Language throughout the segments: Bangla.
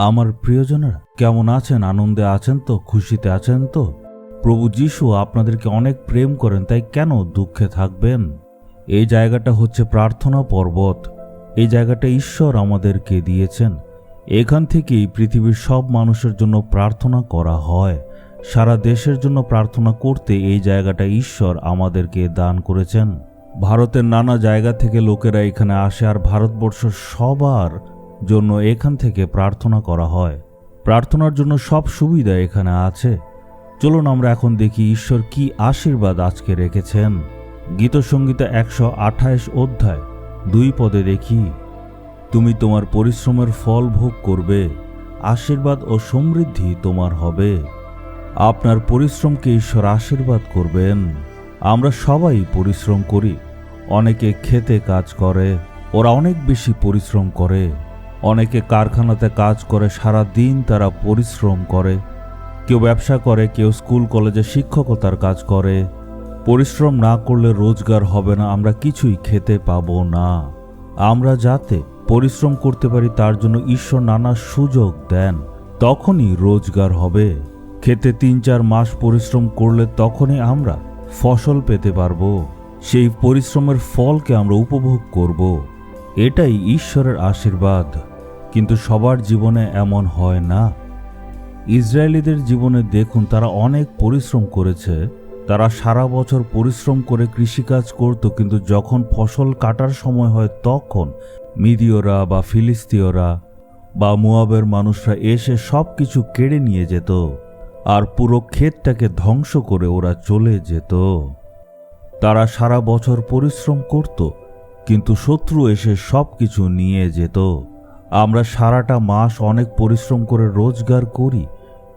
আমার প্রিয়জনেরা কেমন আছেন? আনন্দে আছেন তো? খুশিতে আছেন তো? প্রভু যিশু আপনাদেরকে অনেক প্রেম করেন, তাই কেন দুঃখে থাকবেন? এই জায়গাটা হচ্ছে প্রার্থনা পর্বত। এই জায়গাটা ঈশ্বর আমাদেরকে দিয়েছেন। এখান থেকেই পৃথিবীর সব মানুষের জন্য প্রার্থনা করা হয়। সারা দেশের জন্য প্রার্থনা করতে এই জায়গাটা ঈশ্বর আমাদেরকে দান করেছেন। ভারতের নানা জায়গা থেকে লোকেরা এখানে আসে, আর ভারতবর্ষ সবার জন্য এখান থেকে প্রার্থনা করা হয়। প্রার্থনার জন্য সব সুবিধা এখানে আছে। চলুন আমরা এখন দেখি ঈশ্বর কি আশীর্বাদ আজকে রেখেছেন। গীতসঙ্গীতা একশো আঠাইশ অধ্যায় দুই পদে দেখি, তুমি তোমার পরিশ্রমের ফল ভোগ করবে, আশীর্বাদ ও সমৃদ্ধি তোমার হবে। আপনার পরিশ্রমকে ঈশ্বর আশীর্বাদ করবেন। আমরা সবাই পরিশ্রম করি, অনেকে খেতে কাজ করে, ওরা অনেক বেশি পরিশ্রম করে। অনেকে কারখানাতে কাজ করে সারা দিন তারা পরিশ্রম করে। কেউ ব্যবসা করে, কেউ স্কুল, কলেজে শিক্ষকতার কাজ করে। পরিশ্রম না করলে রোজগার হবে না, আমরা কিছুই খেতে পাব না। আমরা যাতে পরিশ্রম করতে পারি, তার জন্য ঈশ্বর নানা সুযোগ দেন, তখনই রোজগার হবে। খেতে তিন চার মাস পরিশ্রম করলে তখনই আমরা ফসল পেতে পারব। সেই পরিশ্রমের ফলকে আমরা উপভোগ করব। এটাই ঈশ্বরের আশীর্বাদ। কিন্তু সবার জীবনে এমন হয় না। ইসরায়েলিদের জীবনে দেখুন, তারা অনেক পরিশ্রম করেছে। তারা সারা বছর পরিশ্রম করে কৃষিকাজ করত, কিন্তু যখন ফসল কাটার সময় হয়, তখন মিদিয়রা বা ফিলিস্তিয়রা বা মুয়াবের মানুষরা এসে সব কিছু কেড়ে নিয়ে যেত আর পুরো ক্ষেতটাকে ধ্বংস করে ওরা চলে যেত। তারা সারা বছর পরিশ্রম করত, কিন্তু শত্রু এসে সব কিছু নিয়ে যেত। আমরা সারাটা মাস অনেক পরিশ্রম করে রোজগার করি,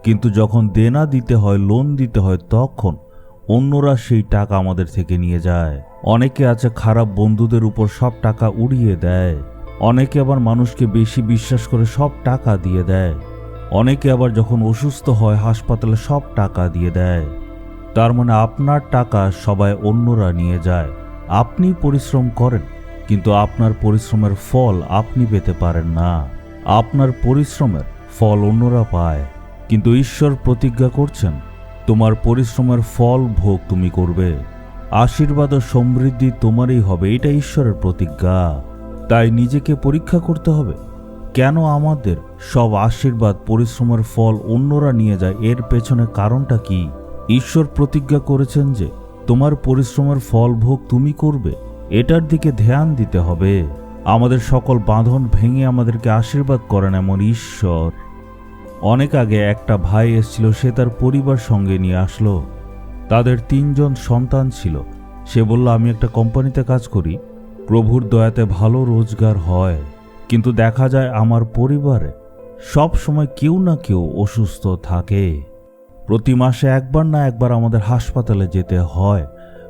কিন্তু যখন দেনা দিতে হয়, লোন দিতে হয়, তখন অন্যরা সেই টাকা আমাদের থেকে নিয়ে যায়। অনেকে আছে খারাপ বন্ধুদের উপর সব টাকা উড়িয়ে দেয়। অনেকে আবার মানুষকে বেশি বিশ্বাস করে সব টাকা দিয়ে দেয়। অনেকে আবার যখন অসুস্থ হয়, হাসপাতালে সব টাকা দিয়ে দেয়। তার মানে আপনার টাকা সবাই অন্যরা নিয়ে যায়। আপনি পরিশ্রম করেন কিন্তু আপনার পরিশ্রমের ফল আপনি পেতে পারেন না। আপনার পরিশ্রমের ফল অন্যরা পায়। কিন্তু ঈশ্বর প্রতিজ্ঞা করছেন, তোমার পরিশ্রমের ফল ভোগ তুমি করবে। আশীর্বাদ ও সমৃদ্ধি তোমারই হবে এটা ঈশ্বরের প্রতিজ্ঞা। তাই নিজেকে পরীক্ষা করতে হবে, কেন আমাদের সব আশীর্বাদ, পরিশ্রমের ফল অন্যরা নিয়ে যায়, এর পেছনে কারণটা কি? ঈশ্বর প্রতিজ্ঞা করেছেন যে, তোমার পরিশ্রমের ফল ভোগ তুমি করবে। এটার দিকে ধ্যান দিতে হবে। আমাদের সকল বাঁধন ভেঙে আমাদেরকে আশীর্বাদ করেন এমন ঈশ্বর। অনেক আগে একটা ভাই এসেছিল, সে তার পরিবার সঙ্গে নিয়ে আসলো। তাদের তিনজন সন্তান ছিল। সে বলল, আমি একটা কোম্পানিতে কাজ করি। প্রভুর দয়াতে ভালো রোজগার হয়। কিন্তু দেখা যায় আমার পরিবারে সব সময় কেউ না কেউ অসুস্থ থাকে। প্রতি মাসে একবার না একবার আমাদের হাসপাতালে যেতে হয়।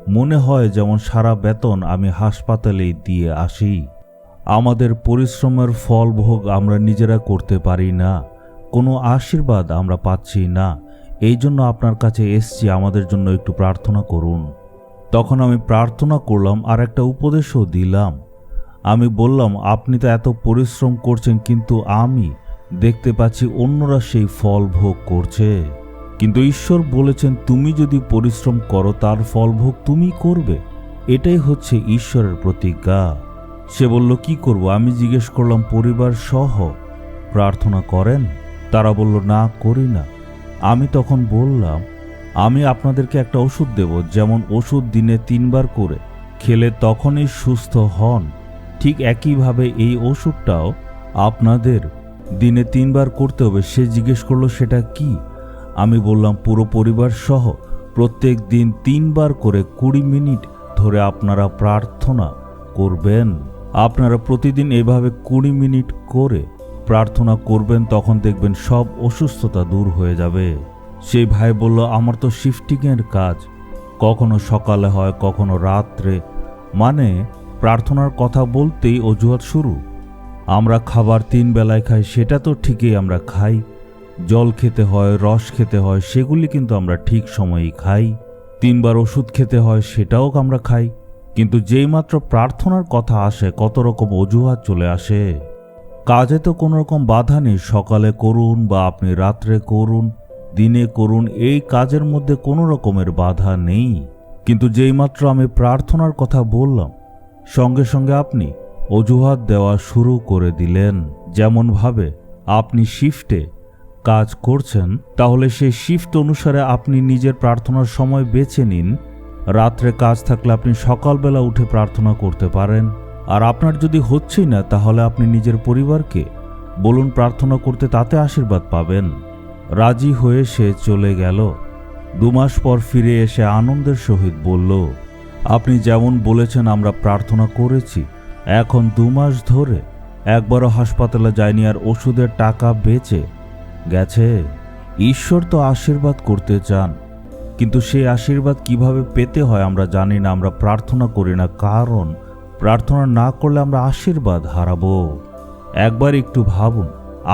মনে হয় যেমন সারা বেতন আমি হাসপাতালেই দিয়ে আসি। আমাদের পরিশ্রমের ফল ভোগ আমরা নিজেরা করতে পারি না। কোনো আশীর্বাদ আমরা পাচ্ছি না। এই জন্য আপনার কাছে এসছি, আমাদের জন্য একটু প্রার্থনা করুন। তখন আমি প্রার্থনা করলাম আর একটা উপদেশও দিলাম। আমি বললাম, আপনি তো এত পরিশ্রম করছেন, কিন্তু আমি দেখতে পাচ্ছি অন্যরা সেই ফল ভোগ করছে। কিন্তু ঈশ্বর বলেছেন, তুমি যদি পরিশ্রম করো, তার ফল ভোগ তুমি করবে। এটাই হচ্ছে ঈশ্বরের প্রতিজ্ঞা। সে বলল, কি করব? আমি জিজ্ঞেস করলাম, পরিবার সহ প্রার্থনা করেন? তারা বলল, না, করি না। আমি তখন বললাম, আমি আপনাদেরকে একটা ওষুধ দেব, যেমন ওষুধ দিনে তিনবার করে খেলে তখনই সুস্থ হন। ঠিক একইভাবে এই ওষুধটাও আপনাদের দিনে তিনবার করতে হবে। সে জিজ্ঞেস করল, সেটা কি? আমি বললাম, পুরো পরিবার সহ প্রত্যেক দিন তিনবার করে কুড়ি মিনিট ধরে আপনারা প্রার্থনা করবেন। আপনারা প্রতিদিন এভাবে কুড়ি মিনিট করে প্রার্থনা করবেন, তখন দেখবেন সব অসুস্থতা দূর হয়ে যাবে। সেই ভাই বলল, আমার তো শিফটিংয়ের কাজ। কখনো সকালে হয়, কখনো রাত্রে। মানে প্রার্থনার কথা বলতেই অজুহাত শুরু। আমরা খাবার তিন বেলায় খাই, সেটা তো ঠিকই আমরা খাই। জল খেতে হয়, রস খেতে হয়, সেগুলি কিন্তু আমরা ঠিক সময়েই খাই। তিনবার ওষুধ খেতে হয়, সেটাও আমরা খাই। কিন্তু যেই মাত্র প্রার্থনার কথা আসে, কত রকম অজুহাত চলে আসে। কাজে তো কোনো রকম বাধা নেই, সকালে করুন বা আপনি রাত্রে করুন, দিনে করুন, এই কাজের মধ্যে কোনো রকমের বাধা নেই। কিন্তু যেইমাত্র আমি প্রার্থনার কথা বললাম, সঙ্গে সঙ্গে আপনি অজুহাত দেওয়া শুরু করে দিলেন। যেমনভাবে আপনি শিফটে কাজ করছেন, তাহলে সেই শিফট অনুসারে আপনি নিজের প্রার্থনার সময় বেছে নিন। রাত্রে কাজ থাকলে আপনি সকালবেলা উঠে প্রার্থনা করতে পারেন। আর আপনার যদি হচ্ছেই না, তাহলে আপনি নিজের পরিবারকে বলুন প্রার্থনা করতে তাতে আশীর্বাদ পাবেন। রাজি হয়ে সে চলে গেল। দু মাস পর ফিরে এসে আনন্দের সহিত বলল, আপনি যেমন বলেছেন আমরা প্রার্থনা করেছি, এখন দু মাস ধরে একবারও হাসপাতালে যায়নি আর ওষুধের টাকা বেচে গেছে। ঈশ্বর তো আশীর্বাদ করতে চান, কিন্তু সেই আশীর্বাদ কীভাবে পেতে হয় আমরা জানি না, আমরা প্রার্থনা করি না, কারণ প্রার্থনা না করলে আমরা আশীর্বাদ হারাবো। একবার একটু ভাবুন,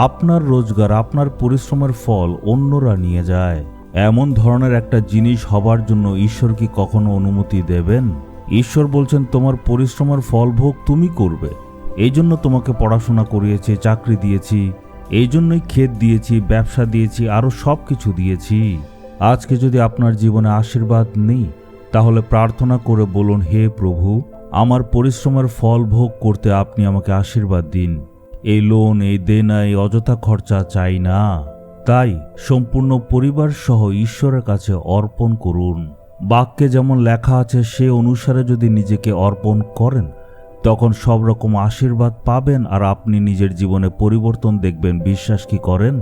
আপনার রোজগার, আপনার পরিশ্রমের ফল অন্যরা নিয়ে যায়। এমন ধরনের একটা জিনিস হবার জন্য ঈশ্বর কি কখনো অনুমতি দেবেন? ঈশ্বর বলছেন, তোমার পরিশ্রমের ফল ভোগ তুমি করবে। এই জন্য তোমাকে পড়াশোনা করিয়েছি, চাকরি দিয়েছি এই জন্যই ক্ষেত দিয়েছি, ব্যবসা দিয়েছি আরও সব কিছু দিয়েছি। আজকে যদি আপনার জীবনে আশীর্বাদ নেই, তাহলে প্রার্থনা করে বলুন, হে প্রভু, আমার পরিশ্রমের ফল ভোগ করতে আপনি আমাকে আশীর্বাদ দিন। এই লোন, এই দেনা, এই অযথা খরচা চাই না। তাই সম্পূর্ণ পরিবার সহ ঈশ্বরের কাছে অর্পণ করুন। বাক্যে যেমন লেখা আছে, সে অনুসারে যদি নিজেকে অর্পণ করেন তখন সব রকম আশীর্বাদ পাবেন আর আপনি নিজের জীবনে পরিবর্তন দেখবেন। বিশ্বাস কি করেন?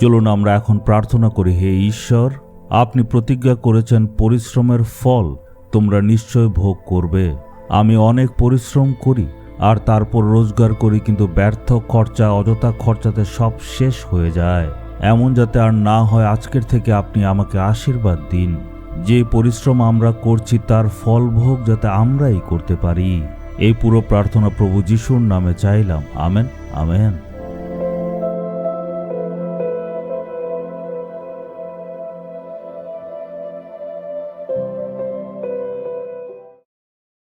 চলুন আমরা এখন প্রার্থনা করি, হে ঈশ্বর, আপনি প্রতিজ্ঞা করেছেন পরিশ্রমের ফল, তোমরা নিশ্চয় ভোগ করবে। আমি অনেক পরিশ্রম করি আর তারপর রোজগার করি, কিন্তু ব্যর্থ খরচা, অযথা খরচাতে সব শেষ হয়ে যায়। এমন যাতে আর না হয়, আজকের থেকে আপনি আমাকে আশীর্বাদ দিন। যে পরিশ্রম আমরা করছি, তার ফল ভোগ যাতে আমরাই করতে পারি। এই পুরো প্রার্থনা প্রভু যিশুর নামে চাইলাম। Amen amen.